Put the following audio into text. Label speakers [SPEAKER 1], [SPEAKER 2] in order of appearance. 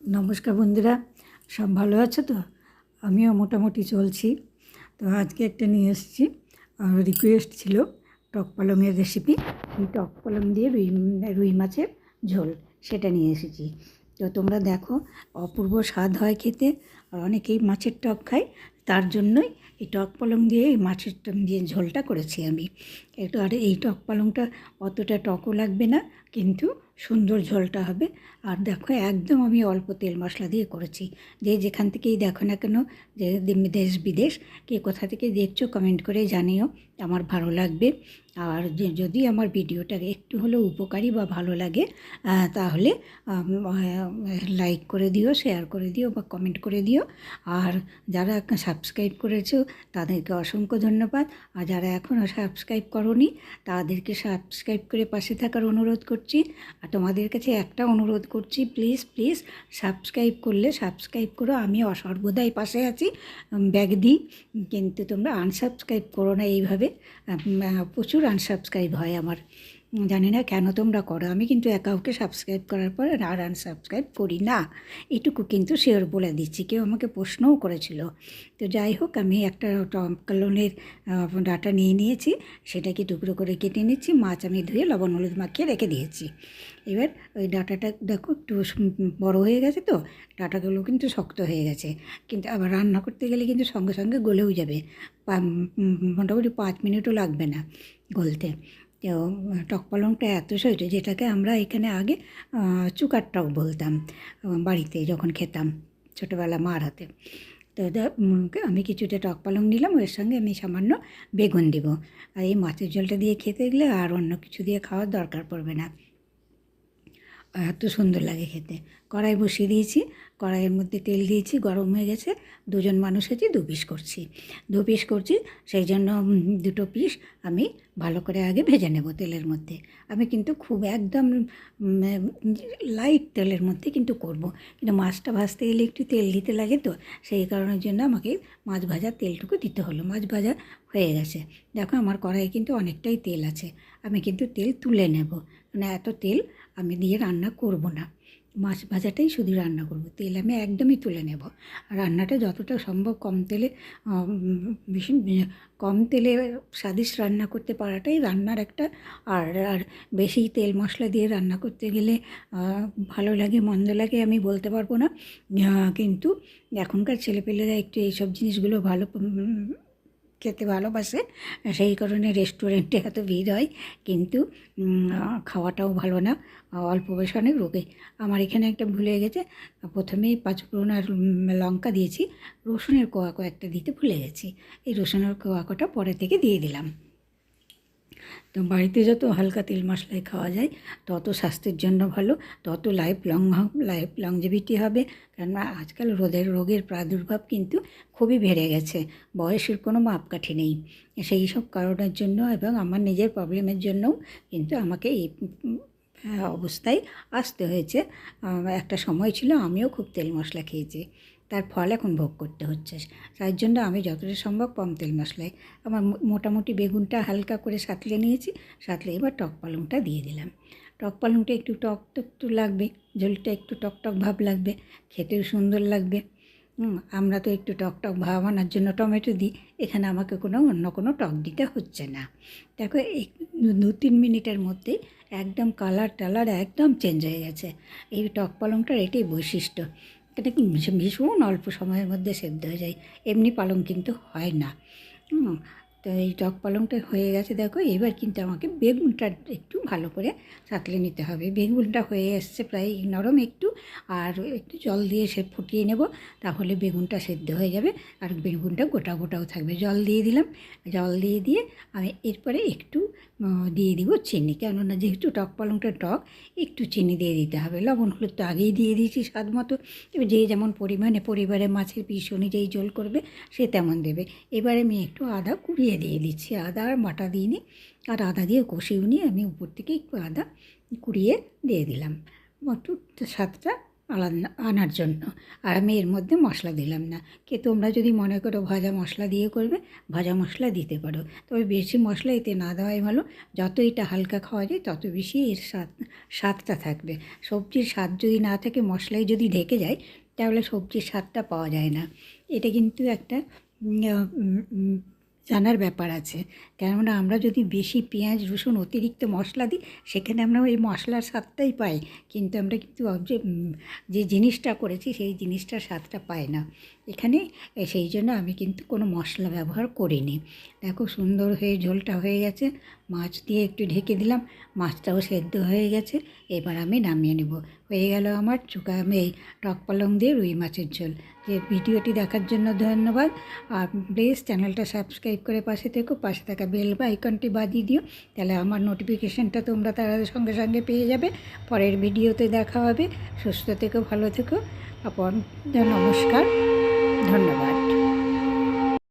[SPEAKER 1] নমস্কার বন্ধুরা, সব ভালো আছো তো? আমিও মোটামুটি চলছি। তো আজকে একটা নিয়ে এসেছি। রিকোয়েস্ট ছিল টক পালংয়ের রেসিপি টক পালং দিয়ে রুই রুই মাছের ঝোল, সেটা নিয়ে এসেছি। তো তোমরা দেখো, অপূর্ব স্বাদ হয় খেতে। আর অনেকেই মাছের টক খায়, তার জন্যই এই টক পালং দিয়ে, এই মাছের দিয়ে ঝোলটা করেছি আমি। একটু আর এই টক পালংটা অতটা টকও লাগবে না, কিন্তু সুন্দর ঝোলটা হবে। আর দেখো, একদম আমি অল্প তেল মশলা দিয়ে করেছি। যে যেখান থেকেই দেখো না কেন, যে দেশ বিদেশ, কে কোথা থেকে দেখছ কমেন্ট করে জানিও। আমার ভালো লাগবে। আর যদি আমার ভিডিওটা একটু হলেও উপকারী বা ভালো লাগে তাহলে লাইক করে দিও শেয়ার করে দিও বা কমেন্ট করে দিও। আর যারা সাবস্ক্রাইব করেছ তাদেরকে অসংখ্য ধন্যবাদ। আর যারা এখনও সাবস্ক্রাইব করনি তাদেরকে সাবস্ক্রাইব করে পাশে থাকার অনুরোধ করছি। আর তোমাদের কাছে একটা অনুরোধ করছি প্লিজ প্লিজ সাবস্ক্রাইব করলে সাবস্ক্রাইব করো। আমি সর্বদাই পাশে আছি ব্যাগ দিই কিন্তু তোমরা আনসাবস্ক্রাইব করো না এইভাবে। আহ, প্রচুর আনসাবস্ক্রাইব হয় আমার। জানি না কেন তোমরা করো। আমি কিন্তু একাউকে সাবস্ক্রাইব করার পর আর আনসাবস্ক্রাইব করি না। এটুকু কিন্তু শিওর বলে দিচ্ছি। কেউ আমাকে প্রশ্নও করেছিল। তো যাই হোক, আমি একটা টমকালনের ডাটা নিয়ে নিয়েছি। সেটাকে টুকরো করে কেটে নিচ্ছি। মাছ আমি ধুয়ে লবণ হলুদ মাখিয়ে রেখে দিয়েছি। এবার ওই ডাটাটা দেখো, একটু বড় হয়ে গেছে তো। ডাটাগুলো কিন্তু শক্ত হয়ে গেছে। কিন্তু আবার রান্না করতে গেলে কিন্তু সঙ্গে সঙ্গে গলেও যাবে। মোটামুটি পাঁচ মিনিটও লাগবে না গলতে। তো টক পালংটা এত সইট যেটাকে আমরা এখানে আগে চুকার টক বলতাম বাড়িতে যখন খেতাম ছোটোবেলা মার হাতে। তো আমি কিছুটা টক পালং নিলাম, ওর সঙ্গে আমি সামান্য বেগুন দিব। আর এই মাছের জলটা দিয়ে খেতে গেলে আর অন্য কিছু দিয়ে খাওয়ার দরকার পড়বে না। এত সুন্দর লাগে খেতে। কড়াই বসিয়ে দিয়েছি, কড়াইয়ের মধ্যে তেল দিয়েছি, গরম হয়ে গেছে, দুজন মানুষ আছি, দু পিস করছি। দু পিস করছি, সেই জন্য দুটো পিস আমি ভালো করে আগে ভেজে নেব তেলের মধ্যে। আমি কিন্তু খুব একদম লাইট তেলের মধ্যে কিন্তু করব। কিন্তু মাছটা ভাজতে গেলে একটু তেল দিতে লাগে তো, সেই কারণের জন্য আমাকে মাছ ভাজার তেলটুকু দিতে হলো। মাছ ভাজা হয়ে গেছে। দেখো আমার কড়াইয়ে কিন্তু অনেকটাই তেল আছে। আমি কিন্তু তেল তুলে নেব। মানে এত তেল আমি দিয়ে রান্না করব না। মাছ ভাজাটাই শুধু রান্না করব। তেল আমি একদমই তুলে নেব। রান্নাটা যতটা সম্ভব কম তেলে বেশি কম তেলে স্বাদিষ্ট রান্না করতে পারাটাই রান্নার একটা আর আর বেশি তেল মশলা দিয়ে রান্না করতে গেলে ভালো লাগে, মন্দ লাগে আমি বলতে পারব না। কিন্তু এখনকার ছেলেপেলেরা একটু এইসব জিনিসগুলো ভালো খেতে ভালোবাসে। সেই কারণে রেস্টুরেন্টে এত ভিড় হয়। কিন্তু খাওয়াটাও ভালো না। অল্প বয়স অনেক রোগে। আমার এখানে একটা ভুলে গেছে। প্রথমেই পাঁচফোড়ন আর লঙ্কা দিয়েছি। রসুনের কোয়া কয়েকটা দিতে ভুলে গেছি। এই রসুনের কোয়া কটা পরে থেকে দিয়ে দিলাম। তো বাড়িতে যত হালকা তেল মশলায় খাওয়া যায়, তত স্বাস্থ্যের জন্য ভালো, তত লাইফ লং লাইফ লংজিভিটি হবে। কেননা আজকাল রোদের, রোগের প্রাদুর্ভাব কিন্তু খুবই বেড়ে গেছে, বয়সের কোনো মাপকাঠি নেই। সেই সব কারণের জন্য এবং আমার নিজের প্রবলেমের জন্যও কিন্তু আমাকে এই অবস্থায় আসতে হয়েছে। একটা সময় ছিল আমিও খুব তেল মশলা খেয়েছি। তার ফল এখন ভোগ করতে হচ্ছে তার জন্য আমি যতটা সম্ভব কম তেল মশলায় আমার মোটামুটি বেগুনটা হালকা করে সাঁতলে নিয়েছি, সাঁতলে এবার টক পালংটা দিয়ে দিলাম। টক পালংটা একটু টক টক তো লাগবে, ঝোলটা একটু টক টক ভাব লাগবে, খেতেও সুন্দর লাগবে। আমরা তো একটু টক টক ভাব আনার জন্য টমেটো দিই, এখানে আমাকে কোনো অন্য কোনো টক দিতে হচ্ছে না। দেখো দু তিন মিনিটের মধ্যেই একদম কালার টালার একদম চেঞ্জ হয়ে গেছে। এই টক পালংটার এটাই বৈশিষ্ট্য। এটা ভীষণ অল্প সময়ের মধ্যে সেদ্ধ হয়ে যায়। এমনি পালং কিন্তু হয় না। তো এই টক পালংটা হয়ে গেছে দেখো, এবার কিন্তু আমাকে বেগুনটা একটু ভালো করে সাঁতলে নিতে হবে। বেগুনটা হয়ে এসছে প্রায় নরম একটু, আর একটু জল দিয়ে সে ফুটিয়ে নেব, তাহলে বেগুনটা সেদ্ধ হয়ে যাবে, আর বেগুনটা গোটা গোটাও থাকবে। জল দিয়ে দিলাম, জল দিয়ে দিয়ে আমি এরপরে একটু দিয়ে দিব চিনি, কেননা যেহেতু টক পালংটা টক, একটু চিনি দিয়ে দিতে হবে। লবণ হলুদ তো আগেই দিয়ে দিয়েছি স্বাদ মতো, এবার যে যেমন পরিমাণে পরিবারে মাছের পিস অনুযায়ী জল করবে, সে তেমন দেবে। এবারে আমি একটু আদা কুড়িয়ে দিয়ে দিয়ে দিচ্ছি আদা আর বাটা দিইনি আর আদা দিয়ে কষিয়ে নিয়ে আমি উপর থেকে একটু আদা কুড়িয়ে দিয়ে দিলাম। একটু স্বাদটা আলাদা আনার জন্য। আর আমি এর মধ্যে মশলা দিলাম না। কে তোমরা যদি মনে করো ভাজা মশলা দিয়ে করবে, ভাজা মশলা দিতে পারো। তবে বেশি মশলা এতে না দেওয়াই ভালো। যত এটা হালকা খাওয়া যায়, তত বেশি এর স্বাদ, স্বাদটা থাকবে। সবজির স্বাদ যদি না থাকে মশলায় যদি ঢেকে যায়, তাহলে সবজির স্বাদটা পাওয়া যায় না। এটা কিন্তু একটা জানার ব্যাপার আছে। কেননা আমরা যদি বেশি পেঁয়াজ, রসুন অতিরিক্ত মশলা দিই, সেখানে আমরা ওই মশলার স্বাদটাই পাই। কিন্তু আমরা কিন্তু যে জিনিসটা করেছি, সেই জিনিসটার স্বাদটা পাই না। এখানে সেই জন্য আমি কিন্তু কোনো মশলা ব্যবহার করিনি। দেখো সুন্দর হয়ে ঝোলটা হয়ে গেছে। মাছ দিয়ে একটু ঢেকে দিলাম। মাছটাও সেদ্ধ হয়ে গেছে। এবার আমি নামিয়ে নেব। হয়ে গেল আমার চুকা এই টক পালং দিয়ে রুই মাছের ঝোল। যে ভিডিওটি দেখার জন্য ধন্যবাদ। আর প্লিজ চ্যানেলটা সাবস্ক্রাইব করে পাশে থেকো, পাশে থাকা বেল বা আইকনটি বাজিয়ে দিও, তাহলে আমার নোটিফিকেশানটা তোমরা তার সঙ্গে সঙ্গে পেয়ে যাবে। পরের ভিডিওতে দেখা হবে। সুস্থ থেকো, ভালো থেকো। আপন, নমস্কার, ধন্যবাদ।